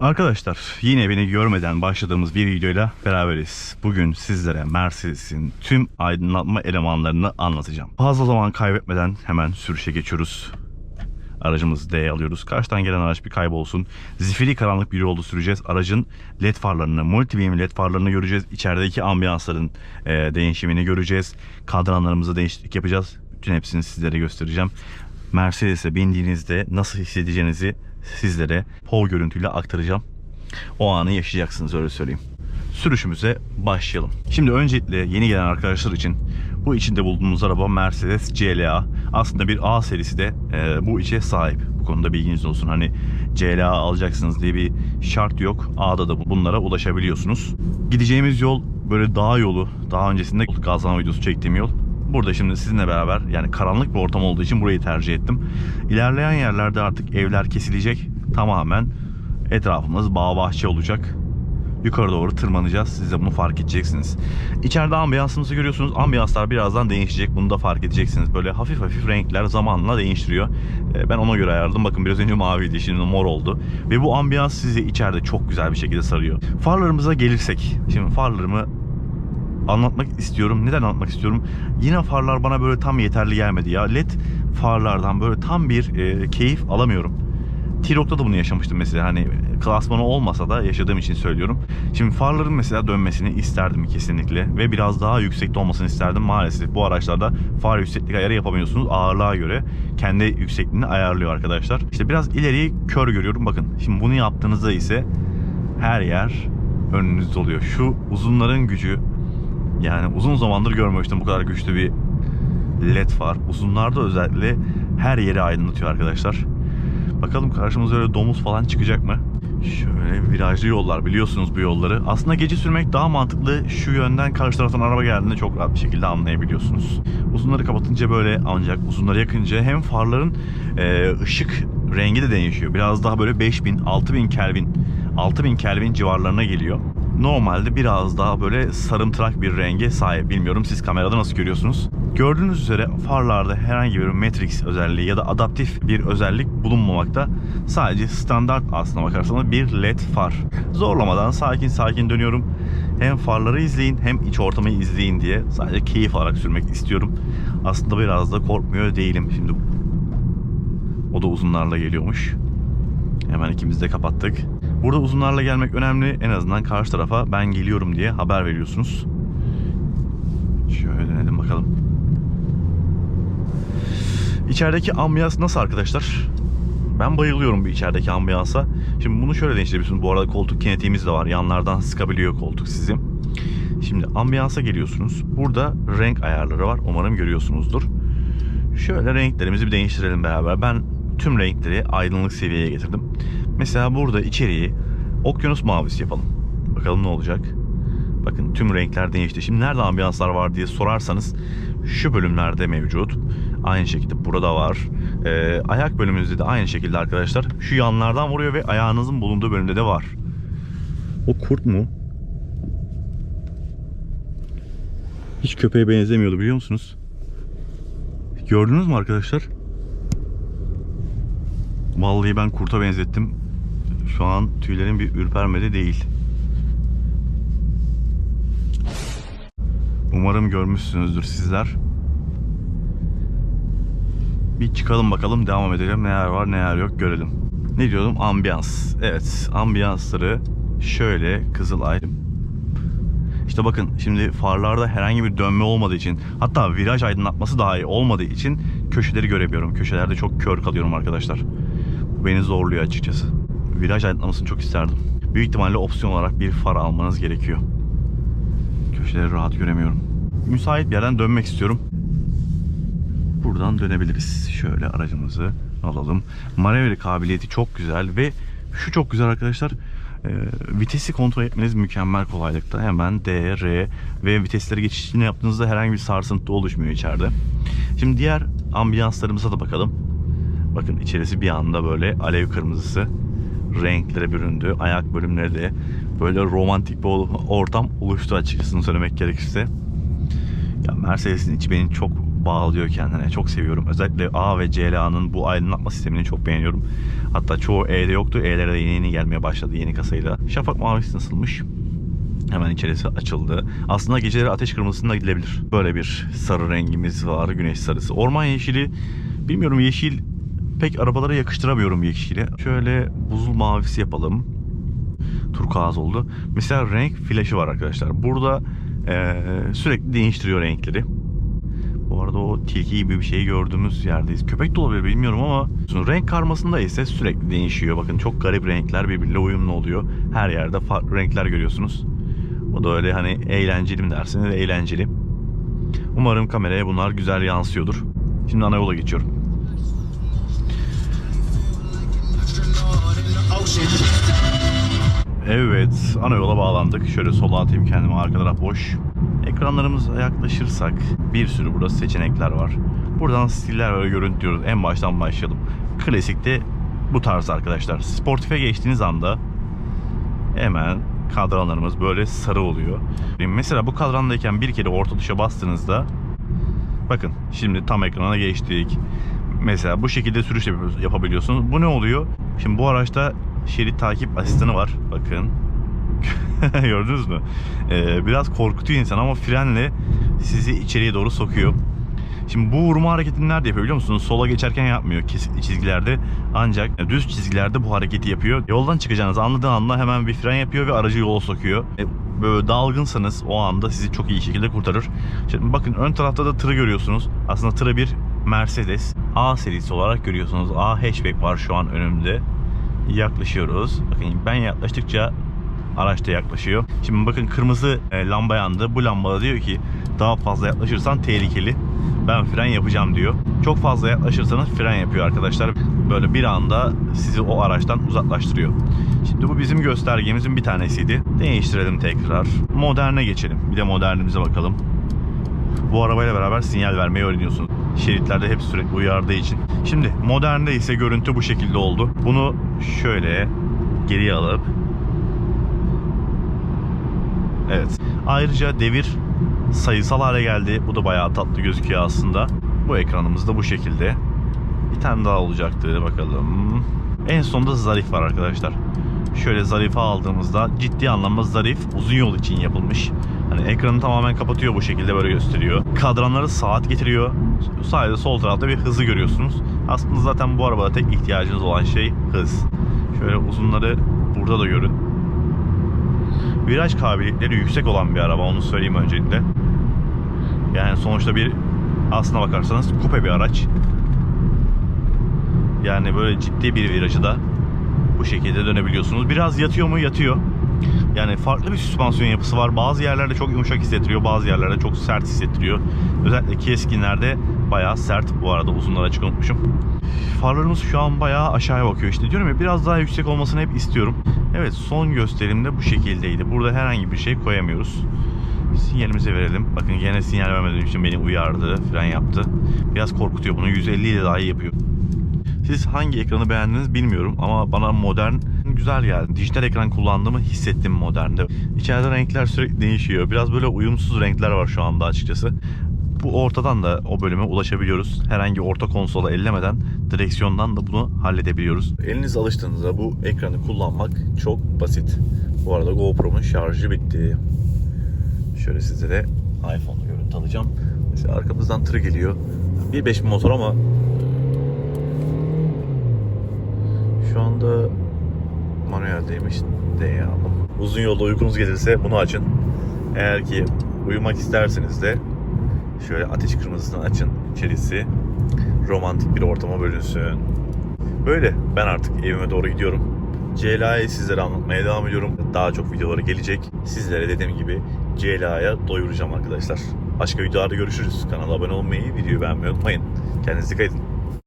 Arkadaşlar yine beni görmeden başladığımız bir videoyla beraberiz. Bugün sizlere Mercedes'in tüm aydınlatma elemanlarını anlatacağım. Fazla zaman kaybetmeden hemen sürüşe geçiyoruz. Aracımızı D'ye alıyoruz. Karşıdan gelen araç bir kaybolsun. Zifiri karanlık bir yolda süreceğiz. Aracın led farlarını, multibeam led farlarını göreceğiz. İçerideki ambiyansların e, değişimini göreceğiz. Kadranlarımızı değişiklik yapacağız. Bütün hepsini sizlere göstereceğim. Mercedes'e bindiğinizde nasıl hissedeceğinizi sizlere POV görüntüyle aktaracağım. O anı yaşayacaksınız öyle söyleyeyim. Sürüşümüze başlayalım. Şimdi öncelikle yeni gelen arkadaşlar için bu içinde bulduğumuz araba Mercedes CLA. Aslında bir A serisi de e, bu içe sahip. Bu konuda bilginiz olsun. Hani CLA alacaksınız diye bir şart yok. A'da da bunlara ulaşabiliyorsunuz. Gideceğimiz yol böyle dağ yolu. Daha öncesinde gazlama videosu çektiğim yol. Burada şimdi sizinle beraber yani karanlık bir ortam olduğu için burayı tercih ettim. İlerleyen yerlerde artık evler kesilecek. Tamamen etrafımız bağ bahçe olacak. Yukarı doğru tırmanacağız. Siz de bunu fark edeceksiniz. İçeride ambiyansımızı görüyorsunuz. Ambiyanslar birazdan değişecek. Bunu da fark edeceksiniz. Böyle hafif hafif renkler zamanla değiştiriyor. Ee, Ben ona göre ayarladım. Bakın biraz önce maviydi. Şimdi mor oldu. Ve bu ambiyans sizi içeride çok güzel bir şekilde sarıyor. Farlarımıza gelirsek. Şimdi farlarımı anlatmak istiyorum. Neden anlatmak istiyorum? Yine farlar bana böyle tam yeterli gelmedi ya. LED farlardan böyle tam bir e, keyif alamıyorum. T-Roc'ta da bunu yaşamıştım mesela. Hani klasmanı olmasa da yaşadığım için söylüyorum. Şimdi farların mesela dönmesini isterdim kesinlikle. Ve biraz daha yüksekte olmasını isterdim. Maalesef bu araçlarda far yükseklik ayarı yapamıyorsunuz. Ağırlığa göre kendi yüksekliğini ayarlıyor arkadaşlar. İşte biraz ileriyi kör görüyorum. Bakın şimdi bunu yaptığınızda ise her yer önünüzde oluyor. Şu uzunların gücü yani uzun zamandır görmemiştim bu kadar güçlü bir led far. Uzunlarda özellikle her yeri aydınlatıyor arkadaşlar. Bakalım karşımıza öyle domuz falan çıkacak mı? Şöyle virajlı yollar biliyorsunuz bu yolları. Aslında gece sürmek daha mantıklı. Şu yönden karşı taraftan araba geldiğinde çok rahat bir şekilde anlayabiliyorsunuz. Uzunları kapatınca böyle ancak uzunları yakınca hem farların e, ışık rengi de değişiyor. Biraz daha böyle 5000, 6000 Kelvin, 6000 Kelvin civarlarına geliyor. Normalde biraz daha böyle sarımtırak bir renge sahip. Bilmiyorum siz kamerada nasıl görüyorsunuz. Gördüğünüz üzere farlarda herhangi bir matrix özelliği ya da adaptif bir özellik bulunmamakta. Sadece standart aslına bakarsanız bir led far. Zorlamadan sakin sakin dönüyorum. Hem farları izleyin hem iç ortamı izleyin diye sadece keyif alarak sürmek istiyorum. Aslında biraz da korkmuyor değilim. Şimdi o da uzunlarla geliyormuş. Hemen ikimiz de kapattık. Burada uzunlarla gelmek önemli. En azından karşı tarafa ben geliyorum diye haber veriyorsunuz. Şöyle denedim bakalım. İçerideki ambiyans nasıl arkadaşlar? Ben bayılıyorum bu içerideki ambiyansa. Şimdi bunu şöyle değiştirebilirsiniz. Bu arada koltuk kinetiğimiz de var. Yanlardan sıkabiliyor koltuk sizi. Şimdi ambiyansa geliyorsunuz. Burada renk ayarları var. Umarım görüyorsunuzdur. Şöyle renklerimizi bir değiştirelim beraber. Ben tüm renkleri aydınlık seviyeye getirdim. Mesela burada içeriği okyanus mavisi yapalım. Bakalım ne olacak. Bakın tüm renkler değişti. Şimdi nerede ambiyanslar var diye sorarsanız şu bölümlerde mevcut. Aynı şekilde burada var. Ee, ayak bölümümüzde de aynı şekilde arkadaşlar. Şu yanlardan vuruyor ve ayağınızın bulunduğu bölümde de var. O kurt mu? Hiç köpeğe benzemiyordu biliyor musunuz? Gördünüz mü arkadaşlar? Vallahi ben kurta benzettim. Şu an tüylerim bir ürpermedi değil. Umarım görmüşsünüzdür sizler. Bir çıkalım bakalım devam edelim. Neler var neler yok görelim. Ne diyordum? Ambiyans. Evet ambiyansları şöyle Kızılay. İşte bakın şimdi farlarda herhangi bir dönme olmadığı için hatta viraj aydınlatması dahi olmadığı için köşeleri göremiyorum. Köşelerde çok kör kalıyorum arkadaşlar. Bu beni zorluyor açıkçası. Viraj aydınlatmasını çok isterdim. Büyük ihtimalle opsiyon olarak bir far almanız gerekiyor. Köşeleri rahat göremiyorum. Müsait bir yerden dönmek istiyorum. Buradan dönebiliriz. Şöyle aracımızı alalım. Manevra kabiliyeti çok güzel ve şu çok güzel arkadaşlar. E, vitesi kontrol etmeniz mükemmel kolaylıkta. Hemen D, R ve vitesleri geçişini yaptığınızda herhangi bir sarsıntı oluşmuyor içeride. Şimdi diğer ambiyanslarımıza da bakalım. Bakın içerisi bir anda böyle alev kırmızısı renklere büründü. Ayak bölümleri de böyle romantik bir ortam oluştu açıkçası söylemek gerekirse. Ya Mercedes'in içi beni çok bağlıyor kendine. Çok seviyorum. Özellikle A ve CLA'nın bu aydınlatma sistemini çok beğeniyorum. Hatta çoğu E'de yoktu. E'lere de yeni yeni gelmeye başladı yeni kasayla. Şafak mavisi nasılmış? Hemen içerisi açıldı. Aslında geceleri ateş kırmızısında gidilebilir. Böyle bir sarı rengimiz var. Güneş sarısı. Orman yeşili. Bilmiyorum yeşil pek arabalara yakıştıramıyorum yeşili. Şöyle buzul mavisi yapalım. Turkuaz oldu. Mesela renk flaşı var arkadaşlar. Burada eee, sürekli değiştiriyor renkleri. Bu arada o tilki gibi bir şey gördüğümüz yerdeyiz. Köpek de olabilir bilmiyorum ama renk karmasında ise sürekli değişiyor. Bakın çok garip renkler birbiriyle uyumlu oluyor. Her yerde farklı renkler görüyorsunuz. Bu da öyle hani eğlenceli mi dersiniz? Eğlenceli. Umarım kameraya bunlar güzel yansıyordur. Şimdi ana yola geçiyorum. Evet, ana yola bağlandık. Şöyle sola atayım kendimi, arka taraf boş. Ekranlarımıza yaklaşırsak bir sürü burada seçenekler var. Buradan stiller ve görüntülüyoruz. En baştan başlayalım. Klasikte bu tarz arkadaşlar. Sportife geçtiğiniz anda hemen kadranlarımız böyle sarı oluyor. Mesela bu kadrandayken bir kere orta tuşa bastığınızda bakın şimdi tam ekrana geçtik. Mesela bu şekilde sürüş yapabiliyorsunuz. Bu ne oluyor? Şimdi bu araçta şerit takip asistanı var. Bakın. Gördünüz mü? Ee, biraz korkutuyor insan ama frenle sizi içeriye doğru sokuyor. Şimdi bu vurma hareketini nerede yapıyor biliyor musunuz? Sola geçerken yapmıyor çizgilerde. Ancak düz çizgilerde bu hareketi yapıyor. Yoldan çıkacağınızı anladığı anda hemen bir fren yapıyor ve aracı yola sokuyor. E, Böyle dalgınsanız o anda sizi çok iyi şekilde kurtarır. Şimdi bakın ön tarafta da tırı görüyorsunuz. Aslında tırı bir Mercedes A serisi olarak görüyorsunuz. A hatchback var şu an önümde. Yaklaşıyoruz. Bakın ben yaklaştıkça araç da yaklaşıyor. Şimdi bakın kırmızı e, lamba yandı. Bu lambada diyor ki daha fazla yaklaşırsan tehlikeli. Ben fren yapacağım diyor. Çok fazla yaklaşırsanız fren yapıyor arkadaşlar. Böyle bir anda sizi o araçtan uzaklaştırıyor. Şimdi bu bizim göstergemizin bir tanesiydi. Değiştirelim tekrar. Moderne geçelim. Bir de modernimize bakalım. Bu arabayla beraber sinyal vermeyi öğreniyorsunuz. Şeritlerde hep sürekli uyardığı için. Şimdi modernde ise görüntü bu şekilde oldu. Bunu şöyle geriye alıp Evet. Ayrıca devir sayısal hale geldi. Bu da bayağı tatlı gözüküyor aslında. Bu ekranımız da bu şekilde. Bir tane daha olacaktı bakalım. En sonunda zarif var arkadaşlar. Şöyle zarife aldığımızda ciddi anlamda zarif uzun yol için yapılmış. Hani ekranı tamamen kapatıyor bu şekilde böyle gösteriyor. Kadranları saat getiriyor. Sadece sol tarafta bir hızı görüyorsunuz. Aslında zaten bu arabada tek ihtiyacınız olan şey hız. Şöyle uzunları burada da görün viraj kabiliyetleri yüksek olan bir araba onu söyleyeyim öncelikle. Yani sonuçta bir aslına bakarsanız kupe bir araç. Yani böyle ciddi bir virajı da bu şekilde dönebiliyorsunuz. Biraz yatıyor mu? Yatıyor. Yani farklı bir süspansiyon yapısı var. Bazı yerlerde çok yumuşak hissettiriyor, bazı yerlerde çok sert hissettiriyor. Özellikle keskinlerde bayağı sert. Bu arada uzunları açık unutmuşum. Farlarımız şu an bayağı aşağıya bakıyor. İşte diyorum ya biraz daha yüksek olmasını hep istiyorum. Evet son gösterimde bu şekildeydi. Burada herhangi bir şey koyamıyoruz. Sinyalimizi verelim. Bakın gene sinyal vermediğim için beni uyardı. Fren yaptı. Biraz korkutuyor. Bunu 150 ile daha iyi yapıyor. Siz hangi ekranı beğendiniz bilmiyorum ama bana modern güzel geldi. Dijital ekran kullandığımı hissettim modernde. İçeride renkler sürekli değişiyor. Biraz böyle uyumsuz renkler var şu anda açıkçası. Bu ortadan da o bölüme ulaşabiliyoruz. Herhangi orta konsola ellemeden direksiyondan da bunu halledebiliyoruz. Eliniz alıştığınızda bu ekranı kullanmak çok basit. Bu arada GoPro'nun şarjı bitti. Şöyle size de iPhone'u görüntü alacağım. Mesela arkamızdan tır geliyor. 1.5 motor ama şu anda manueldeymiş D'ye aldım. Uzun yolda uykunuz gelirse bunu açın. Eğer ki uyumak isterseniz de şöyle ateş kırmızısını açın. İçerisi romantik bir ortama bölünsün. Böyle ben artık evime doğru gidiyorum. CLA'yı sizlere anlatmaya devam ediyorum. Daha çok videoları gelecek. Sizlere dediğim gibi CLA'ya doyuracağım arkadaşlar. Başka videolarda görüşürüz. Kanala abone olmayı, videoyu beğenmeyi unutmayın. Kendinize dikkat edin.